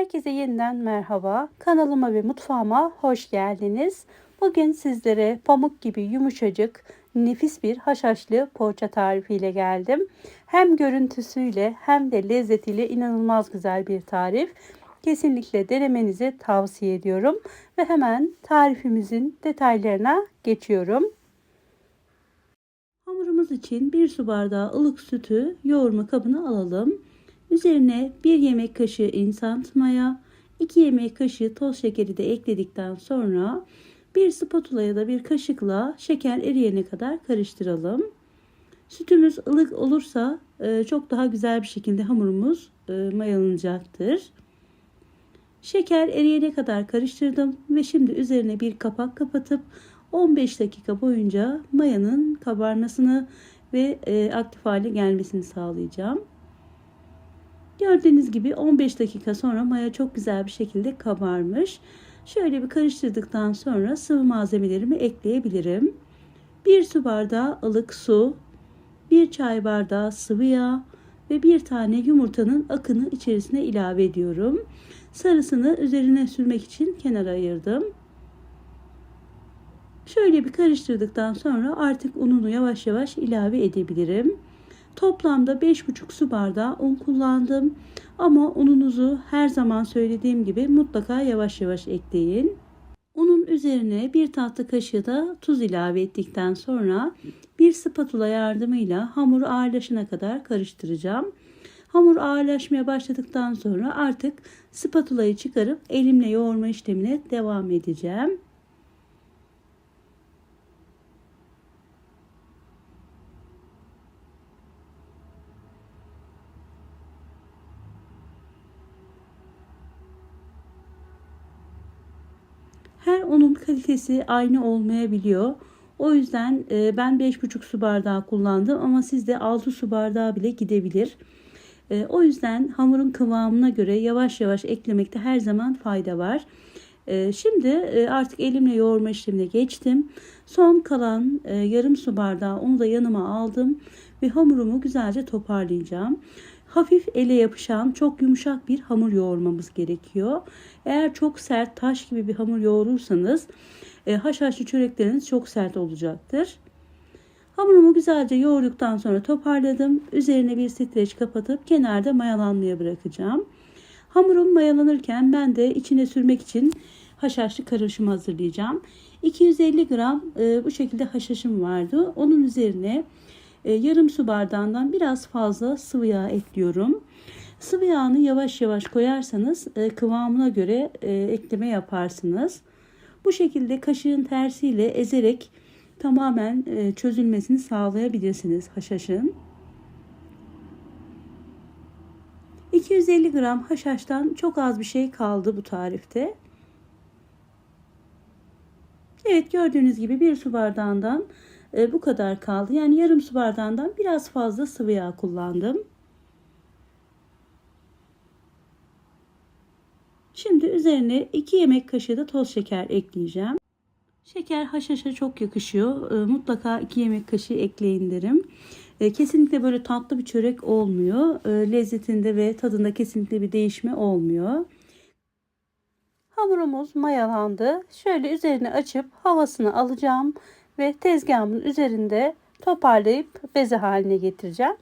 Herkese yeniden merhaba. Kanalıma ve mutfağıma hoş geldiniz. Bugün sizlere pamuk gibi yumuşacık, nefis bir haşhaşlı poğaça tarifiyle geldim. Hem görüntüsüyle hem de lezzetiyle inanılmaz güzel bir tarif. Kesinlikle denemenizi tavsiye ediyorum. Ve hemen tarifimizin detaylarına geçiyorum. Hamurumuz için 1 su bardağı ılık sütü yoğurma kabına alalım. Üzerine 1 yemek kaşığı instant maya, 2 yemek kaşığı toz şekeri de ekledikten sonra bir spatula ya da bir kaşıkla şeker eriyene kadar karıştıralım. Sütümüz ılık olursa e, çok daha güzel bir şekilde hamurumuz e, mayalanacaktır. Şeker eriyene kadar karıştırdım ve şimdi üzerine bir kapak kapatıp 15 dakika boyunca mayanın kabarmasını ve e, aktif hale gelmesini sağlayacağım. Gördüğünüz gibi 15 dakika sonra maya çok güzel bir şekilde kabarmış. Şöyle bir karıştırdıktan sonra sıvı malzemelerimi ekleyebilirim. 1 su bardağı ılık su, 1 çay bardağı sıvı yağ ve bir tane yumurtanın akını içerisine ilave ediyorum. Sarısını üzerine sürmek için kenara ayırdım. Şöyle bir karıştırdıktan sonra artık ununu yavaş yavaş ilave edebilirim. Toplamda 5,5 su bardağı un kullandım. Ama ununuzu her zaman söylediğim gibi mutlaka yavaş yavaş ekleyin. Unun üzerine bir tatlı kaşığı da tuz ilave ettikten sonra bir spatula yardımıyla hamuru ağırlaşana kadar karıştıracağım. Hamur ağırlaşmaya başladıktan sonra artık spatulayı çıkarıp elimle yoğurma işlemine devam edeceğim. Her unun kalitesi aynı olmayabiliyor. O yüzden e, ben 5,5 su bardağı kullandım ama sizde 6 su bardağı bile gidebilir. E, o yüzden hamurun kıvamına göre yavaş yavaş eklemekte her zaman fayda var. E, şimdi artık elimle yoğurma işlemine geçtim. Son kalan yarım su bardağı onu da yanıma aldım ve hamurumu güzelce toparlayacağım hafif ele yapışan çok yumuşak bir hamur yoğurmamız gerekiyor. Eğer çok sert taş gibi bir hamur yoğurursanız e, haşhaşlı çörekleriniz çok sert olacaktır. Hamurumu güzelce yoğurduktan sonra toparladım. Üzerine bir streç kapatıp kenarda mayalanmaya bırakacağım. Hamurum mayalanırken ben de içine sürmek için haşhaşlı karışım hazırlayacağım. 250 gram e, bu şekilde haşhaşım vardı. Onun üzerine e, yarım su bardağından biraz fazla sıvı yağ ekliyorum. Sıvı yağını yavaş yavaş koyarsanız e, kıvamına göre e, ekleme yaparsınız. Bu şekilde kaşığın tersiyle ezerek tamamen e, çözülmesini sağlayabilirsiniz haşhaşın. 250 gram haşhaştan çok az bir şey kaldı bu tarifte. Evet gördüğünüz gibi bir su bardağından e, bu kadar kaldı. Yani yarım su bardağından biraz fazla sıvı yağ kullandım. Şimdi üzerine 2 yemek kaşığı da toz şeker ekleyeceğim. Şeker haşhaşa çok yakışıyor. E, mutlaka 2 yemek kaşığı ekleyin derim. E, kesinlikle böyle tatlı bir çörek olmuyor. E, lezzetinde ve tadında kesinlikle bir değişme olmuyor. Hamurumuz mayalandı. Şöyle üzerine açıp havasını alacağım ve tezgahımın üzerinde toparlayıp beze haline getireceğim.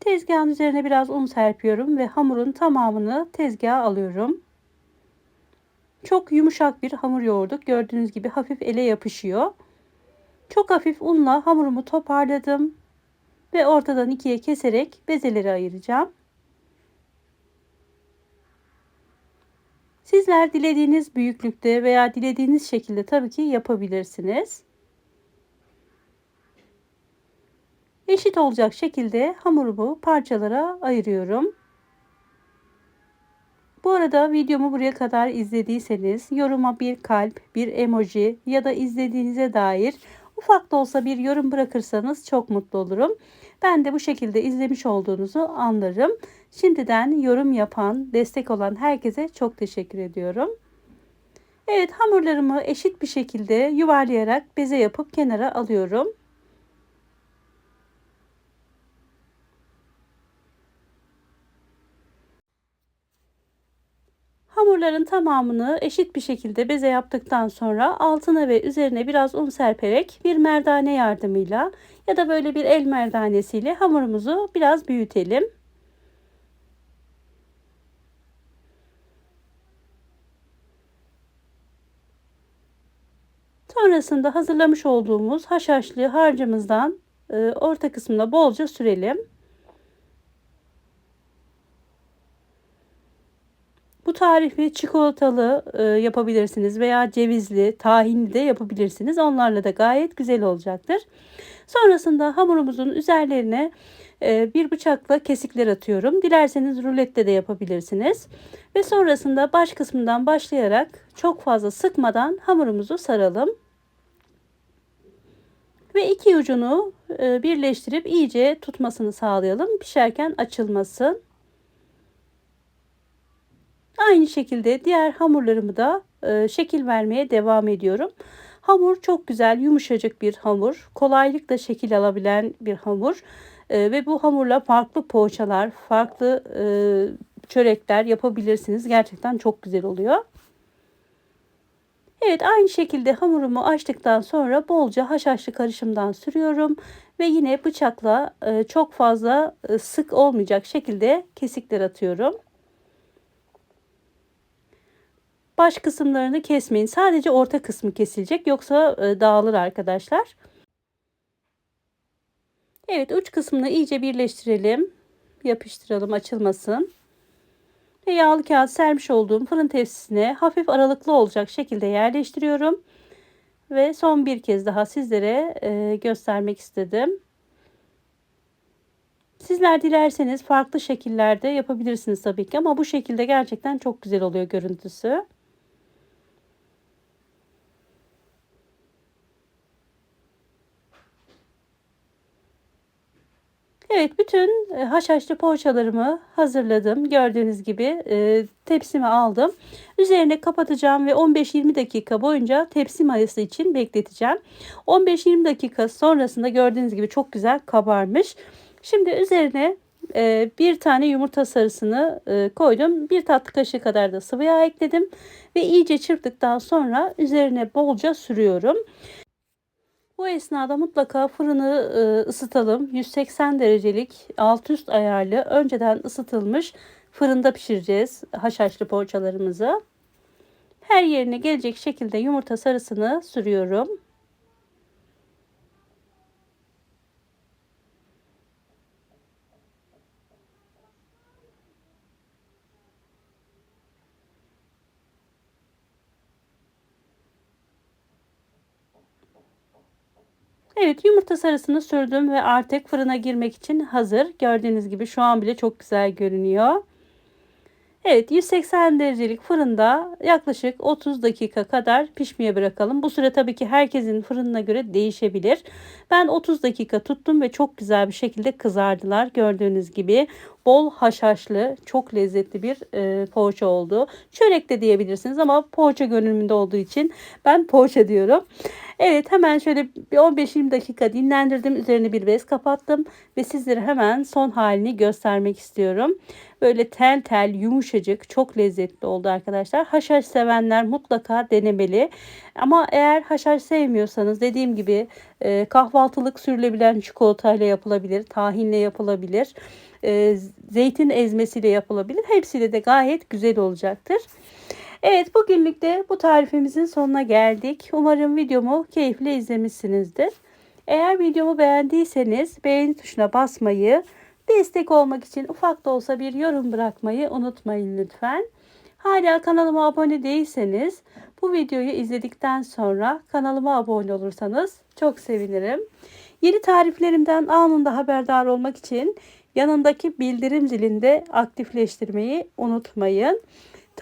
Tezgahın üzerine biraz un serpiyorum ve hamurun tamamını tezgaha alıyorum. Çok yumuşak bir hamur yoğurduk. Gördüğünüz gibi hafif ele yapışıyor. Çok hafif unla hamurumu toparladım ve ortadan ikiye keserek bezeleri ayıracağım. Sizler dilediğiniz büyüklükte veya dilediğiniz şekilde tabii ki yapabilirsiniz. Eşit olacak şekilde hamurumu parçalara ayırıyorum. Bu arada videomu buraya kadar izlediyseniz yoruma bir kalp, bir emoji ya da izlediğinize dair Ufak da olsa bir yorum bırakırsanız çok mutlu olurum. Ben de bu şekilde izlemiş olduğunuzu anlarım. Şimdiden yorum yapan, destek olan herkese çok teşekkür ediyorum. Evet hamurlarımı eşit bir şekilde yuvarlayarak beze yapıp kenara alıyorum. Hamurların tamamını eşit bir şekilde beze yaptıktan sonra altına ve üzerine biraz un serperek bir merdane yardımıyla ya da böyle bir el merdanesiyle hamurumuzu biraz büyütelim. Sonrasında hazırlamış olduğumuz haşhaşlı harcımızdan e, orta kısmına bolca sürelim. Bu tarifi çikolatalı e, yapabilirsiniz veya cevizli, tahinli de yapabilirsiniz. Onlarla da gayet güzel olacaktır. Sonrasında hamurumuzun üzerlerine e, bir bıçakla kesikler atıyorum. Dilerseniz rulette de yapabilirsiniz. Ve sonrasında baş kısmından başlayarak çok fazla sıkmadan hamurumuzu saralım. Ve iki ucunu e, birleştirip iyice tutmasını sağlayalım. Pişerken açılmasın. Aynı şekilde diğer hamurlarımı da e, şekil vermeye devam ediyorum. Hamur çok güzel, yumuşacık bir hamur. Kolaylıkla şekil alabilen bir hamur. E, ve bu hamurla farklı poğaçalar, farklı e, çörekler yapabilirsiniz. Gerçekten çok güzel oluyor. Evet aynı şekilde hamurumu açtıktan sonra bolca haşhaşlı karışımdan sürüyorum. Ve yine bıçakla e, çok fazla e, sık olmayacak şekilde kesikler atıyorum. Baş kısımlarını kesmeyin. Sadece orta kısmı kesilecek. Yoksa e, dağılır arkadaşlar. Evet uç kısmını iyice birleştirelim. Yapıştıralım açılmasın. Ve yağlı kağıt sermiş olduğum fırın tepsisine hafif aralıklı olacak şekilde yerleştiriyorum. Ve son bir kez daha sizlere e, göstermek istedim. Sizler dilerseniz farklı şekillerde yapabilirsiniz tabii ki ama bu şekilde gerçekten çok güzel oluyor görüntüsü. Evet bütün e, haşhaşlı poğaçalarımı hazırladım. Gördüğünüz gibi e, tepsime aldım. Üzerine kapatacağım ve 15-20 dakika boyunca tepsi mayası için bekleteceğim. 15-20 dakika sonrasında gördüğünüz gibi çok güzel kabarmış. Şimdi üzerine e, bir tane yumurta sarısını e, koydum. Bir tatlı kaşığı kadar da sıvı yağ ekledim. Ve iyice çırptıktan sonra üzerine bolca sürüyorum. Bu esnada mutlaka fırını e, ısıtalım. 180 derecelik alt üst ayarlı önceden ısıtılmış fırında pişireceğiz haşhaşlı poğaçalarımızı. Her yerine gelecek şekilde yumurta sarısını sürüyorum. Evet yumurta sarısını sürdüm ve artık fırına girmek için hazır. Gördüğünüz gibi şu an bile çok güzel görünüyor. Evet 180 derecelik fırında yaklaşık 30 dakika kadar pişmeye bırakalım. Bu süre tabii ki herkesin fırınına göre değişebilir. Ben 30 dakika tuttum ve çok güzel bir şekilde kızardılar. Gördüğünüz gibi bol haşhaşlı çok lezzetli bir e, poğaça oldu. Çörek de diyebilirsiniz ama poğaça görünümünde olduğu için ben poğaça diyorum. Evet hemen şöyle bir 15-20 dakika dinlendirdim. Üzerine bir bez kapattım ve sizlere hemen son halini göstermek istiyorum. Böyle tel tel yumuşacık çok lezzetli oldu arkadaşlar. Haşhaş sevenler mutlaka denemeli. Ama eğer haşhaş sevmiyorsanız dediğim gibi e, kahvaltılık sürülebilen çikolatayla yapılabilir. Tahinle yapılabilir. E, zeytin ezmesiyle yapılabilir. Hepsiyle de gayet güzel olacaktır. Evet bugünlük de bu tarifimizin sonuna geldik. Umarım videomu keyifle izlemişsinizdir. Eğer videomu beğendiyseniz beğeni tuşuna basmayı, destek olmak için ufak da olsa bir yorum bırakmayı unutmayın lütfen. Hala kanalıma abone değilseniz bu videoyu izledikten sonra kanalıma abone olursanız çok sevinirim. Yeni tariflerimden anında haberdar olmak için yanındaki bildirim zilinde aktifleştirmeyi unutmayın.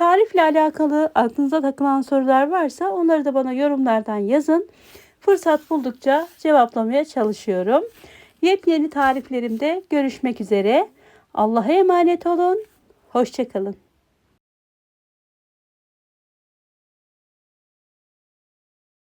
Tarifle alakalı aklınıza takılan sorular varsa onları da bana yorumlardan yazın. Fırsat buldukça cevaplamaya çalışıyorum. Yepyeni tariflerimde görüşmek üzere. Allah'a emanet olun. Hoşçakalın.